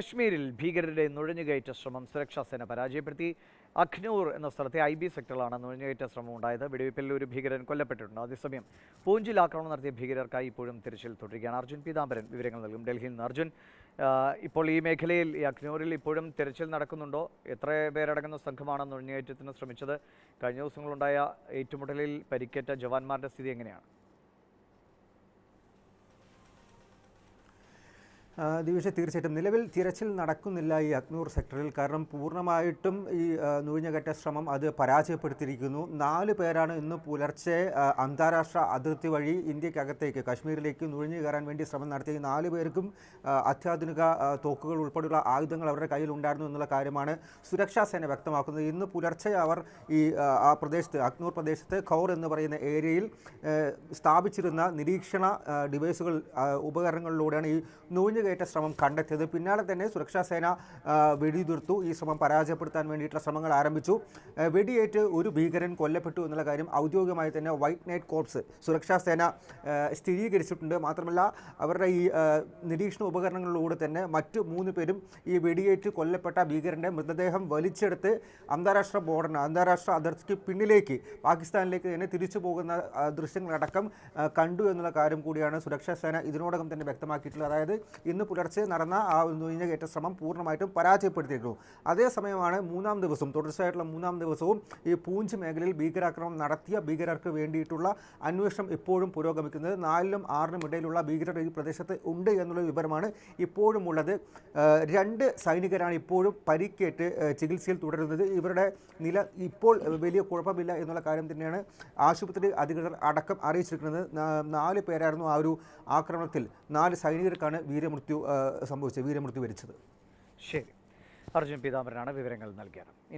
കശ്മീരിൽ ഭീകരരുടെ നുഴഞ്ഞുകയറ്റ ശ്രമം സുരക്ഷാ സേന പരാജയപ്പെടുത്തി. അഖ്നൂർ എന്ന സ്ഥലത്തെ ഐ ബി സെക്ടറിലാണ് നുഴഞ്ഞുകയറ്റ ശ്രമം ഉണ്ടായത്. വെടിവയ്പിൽ ഒരു ഭീകരൻ കൊല്ലപ്പെട്ടിട്ടുണ്ട്. അതേസമയം പൂഞ്ചിൽ ആക്രമണം നടത്തിയ ഭീകരർക്കായി ഇപ്പോഴും തിരച്ചിൽ തുടരുകയാണ്. അർജുൻ പീതാംബരൻ വിവരങ്ങൾ നൽകും. ഡൽഹിയിൽ നിന്ന് അർജുൻ ഇപ്പോൾ ഈ മേഖലയിൽ ഈ അഖ്നൂരിൽ ഇപ്പോഴും തിരച്ചിൽ നടക്കുന്നുണ്ടോ? എത്ര പേരടങ്ങുന്ന സംഘമാണ് നുഴഞ്ഞുകയറ്റത്തിന് ശ്രമിച്ചത്? കഴിഞ്ഞ ദിവസങ്ങളുണ്ടായ ഏറ്റുമുട്ടലിൽ പരിക്കേറ്റ ജവാന്മാരുടെ സ്ഥിതി എങ്ങനെയാണ്? ദിവിഷ തീർച്ചയായിട്ടും നിലവിൽ തിരച്ചിൽ നടക്കുന്നില്ല ഈ അഗ്നൂർ സെക്ടറിൽ. കാരണം പൂർണമായിട്ടും ഈ നുഴഞ്ഞുകയറ്റ ശ്രമം അത് പരാജയപ്പെടുത്തിയിരിക്കുന്നു. നാല് പേരാണ് ഇന്ന് പുലർച്ചെ അന്താരാഷ്ട്ര അതിർത്തി വഴി ഇന്ത്യക്കകത്തേക്ക് കാശ്മീരിലേക്ക് നുഴഞ്ഞു കയറാൻ വേണ്ടി ശ്രമം നടത്തിയ നാല് പേർക്കും അത്യാധുനിക തോക്കുകൾ ഉൾപ്പെടെയുള്ള ആയുധങ്ങൾ അവരുടെ കയ്യിൽ ഉണ്ടായിരുന്നു എന്നുള്ള കാര്യമാണ് സുരക്ഷാ സേന വ്യക്തമാക്കുന്നത്. ഇന്ന് പുലർച്ചെ അവർ ഈ ആ, പ്രദേശത്ത് അഗ്നൂർ പ്രദേശത്ത് ഖൗർ എന്ന് പറയുന്ന ഏരിയയിൽ സ്ഥാപിച്ചിരുന്ന നിരീക്ഷണ ഡിവൈസുകൾ ഉപകരണങ്ങളിലൂടെയാണ് ഈ നുഴഞ്ഞുകയറ്റ ശ്രമം കണ്ടെത്തിയത്. പിന്നാലെ തന്നെ സുരക്ഷാ സേന ആ, വെടിയുതിർത്തു. ഈ ശ്രമം പരാജയപ്പെടുത്താൻ വേണ്ടിയിട്ടുള്ള ശ്രമങ്ങൾ ആരംഭിച്ചു. വെടിയേറ്റ് ഒരു ഭീകരൻ കൊല്ലപ്പെട്ടു എന്നുള്ള കാര്യം ഔദ്യോഗികമായി തന്നെ വൈറ്റ് നൈറ്റ് കോർപ്സ് സുരക്ഷാ സേന സ്ഥിരീകരിച്ചിട്ടുണ്ട്. മാത്രമല്ല അവരുടെ ഈ നിരീക്ഷണ ഉപകരണങ്ങളിലൂടെ തന്നെ മറ്റ് മൂന്ന് പേരും ഈ വെടിയേറ്റ് കൊല്ലപ്പെട്ട ഭീകരന്റെ മൃതദേഹം വലിച്ചെടുത്ത് അന്താരാഷ്ട്ര ബോർഡറിന് അന്താരാഷ്ട്ര അതിർത്തിക്ക് പിന്നിലേക്ക് പാകിസ്ഥാനിലേക്ക് തന്നെ തിരിച്ചു പോകുന്ന ദൃശ്യങ്ങളടക്കം കണ്ടു എന്നുള്ള കാര്യം കൂടിയാണ് സുരക്ഷാ സേന ഇതിനോടകം തന്നെ വ്യക്തമാക്കിയിട്ടുള്ളത്. അതായത് ഇന്ന് പുലർച്ചെ നടന്ന ആ നുഴഞ്ഞുകയറ്റ ശ്രമം പൂർണമായിട്ടും പരാജയപ്പെടുത്തിയിരുന്നു. അതേസമയമാണ് മൂന്നാം ദിവസം തുടർച്ചയായിട്ടുള്ള മൂന്നാം ദിവസവും ഈ പൂഞ്ച് മേഖലയിൽ ഭീകരാക്രമണം നടത്തിയ ഭീകരർക്ക് വേണ്ടിയിട്ടുള്ള അന്വേഷണം ഇപ്പോഴും പുരോഗമിക്കുന്നത്. നാലിനും ആറിനും ഇടയിലുള്ള ഭീകരർ ഈ പ്രദേശത്ത് ഉണ്ട് എന്നുള്ള വിവരമാണ് ഇപ്പോഴും ഉള്ളത് രണ്ട് സൈനികരാണ് ഇപ്പോഴും പരിക്കേറ്റ് ചികിത്സയിൽ തുടരുന്നത്. ഇവരുടെ നില ഇപ്പോൾ വലിയ കുഴപ്പമില്ല എന്നുള്ള കാര്യം തന്നെയാണ് ആശുപത്രി അധികൃതർ അടക്കം അറിയിച്ചിരിക്കുന്നത്. നാല് പേരായിരുന്നു ആ ഒരു ആക്രമണത്തിൽ. നാല് സൈനികർക്കാണ് വീരമൃത്യു ആ, സംഭവിച്ചത് വീരമൃത്യു വരിച്ചത്. ശരി. അർജുൻ പീതാംബരനാണ് വിവരങ്ങൾ നൽകിയത്.